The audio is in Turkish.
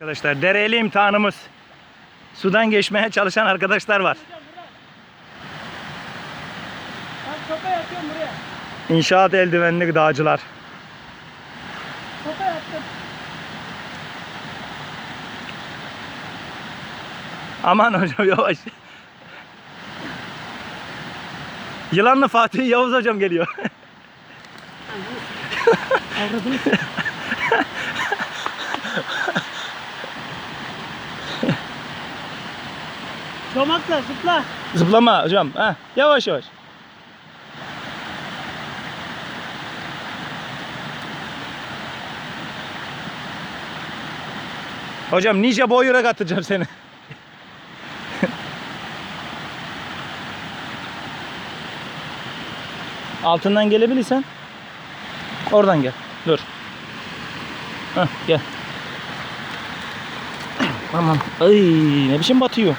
Arkadaşlar dereli imtihanımız. Sudan geçmeye çalışan arkadaşlar var. İnşaat eldivenli dağcılar. Aman hocam yavaş. Yılanlı Fatih Yavuz hocam geliyor. Çomakla zıpla. Zıplama hocam. Heh, yavaş yavaş. Hocam nice boyura katacağım seni. Altından gelebilirsen oradan gel. Dur. Heh, gel. Aman. Ay ne biçim batıyor.